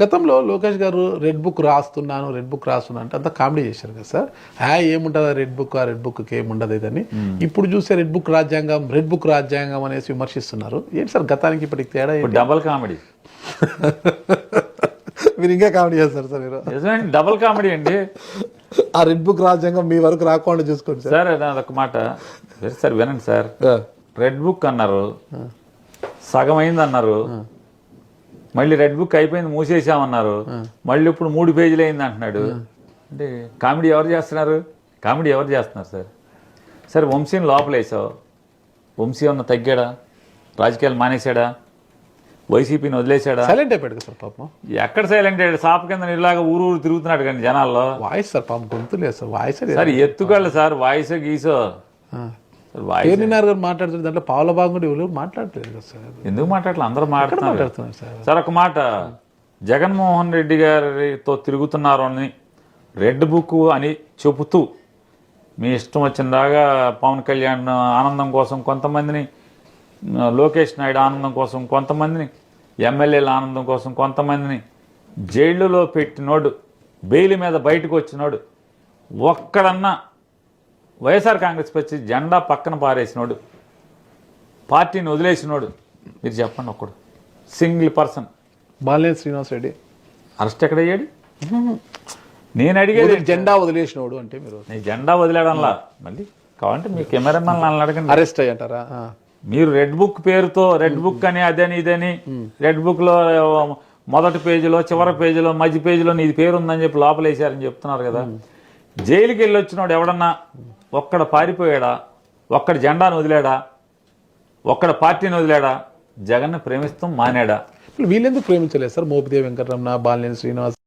గతంలో లోకేష్ గారు red book రాస్తున్నాను రెడ్ బుక్ రాస్తున్నాను అంటే అంతా కామెడీ చేశారు కదా సార్. ఆ ఏముంటుంది రెడ్ బుక్? ఆ రెడ్ బుక్ ఏముండదు ఇదని. ఇప్పుడు చూసే రెడ్ బుక్ రాజ్యాంగం రెడ్ బుక్ రాజ్యాంగం అనేసి విమర్శిస్తున్నారు. ఏంటి సార్ గతానికి ఇప్పటికి తేడా డబల్ కామెడీ. మీరు ఇంకా కామెడీ చేస్తారు సార్ మీరు. డబల్ కామెడీ అండి. ఆ రెడ్ బుక్ రాజ్యాంగం మీ వరకు రాకుండా చూసుకోండి సార్. అదొక మాట. సరే వినండి సార్. రెడ్ బుక్ అన్నారు. సగం అయింది అన్నారు మళ్ళీ రెడ్ బుక్ అయిపోయింది మూసేసామన్నారు మళ్ళీ ఇప్పుడు మూడు పేజీలు అయింది అంటున్నాడు. అంటే కామెడీ ఎవరు చేస్తున్నారు? కామెడీ ఎవరు చేస్తున్నారు సార్? సరే వంశీని లోపలేసావు. వంశీ ఏమన్నా తగ్గాడా? రాజకీయాలు మానేశాడా? వైసీపీని వదిలేశాడా? సైలెంట్ అయిపోయాడు సార్ పాపం. ఎక్కడ సైలెంట్ అయ్యాడు? సాప కింద ఇలాగా ఊరు ఊరు తిరుగుతున్నాడు కానీ జనాల్లో. వాయిస్ సార్ పాపం గొంతు లేదు సార్ వాయిస్ సార్ ఎత్తుకోళ్ళు సార్ వాయిస్ గీసో. కేర్నినార్ గారు మాట్లాడుతున్నారు దాంట్లో పావుల భాగం కూడా ఎవరు మాట్లాడలేదు కదా సార్. ఎందుకు మాట్లాడలే అందరూ మాట్లాడుతున్నారు. సార్? సార్ ఒక మాట. జగన్మోహన్ రెడ్డి గారితో తిరుగుతున్నారు అని రెడ్ బుక్ అని చెబుతూ మీ ఇష్టం వచ్చినలాగా పవన్ కళ్యాణ్ ఆనందం కోసం కొంతమందిని లోకేష్ నాయుడు ఆనందం కోసం కొంతమందిని ఎమ్మెల్యేల ఆనందం కోసం కొంతమందిని జైళ్ళలో పెట్టినోడు బెయిల్ మీద బయటకు వచ్చినోడు ఒక్కడన్నా వైఎస్ఆర్ కాంగ్రెస్ వచ్చి జెండా పక్కన పారేసినోడు పార్టీని వదిలేసినోడు మీరు చెప్పండి ఒక్కడు. Single person. Balineni Srinivas Reddy. Arrest ఎక్కడ అయ్యాడు? నేను అడిగేది జెండా వదిలేసినోడు అంటే మీరు నీ జెండా వదిలేడంలా మళ్ళీ కావాలంటే మీ కెమెరామెన్ నన్ను అడగండి. అరెస్ట్ అయ్యి అంటారా ఆ. మీరు రెడ్ బుక్ పేరుతో రెడ్ బుక్ అని అదని ఇదని రెడ్ బుక్లో మొదటి పేజీలో చివరి పేజీలో మధ్య పేజీలో నీది పేరు ఉందని చెప్పి లోపలేశారని చెప్తున్నారు కదా. జైలుకి వెళ్ళి వచ్చినోడు ఎవడన్నా? ఒక్కడ పారిపోయాడా? ఒక్కడ జెండాను వదిలాడా? ఒక్కడ పార్టీని వదిలాడా? జగన్ ప్రేమిస్తాం మానేడా? వీళ్ళెందుకు ప్రేమించలేదు సార్? మోపిదేవి వెంకటరమణ బాలినేని శ్రీనివాస్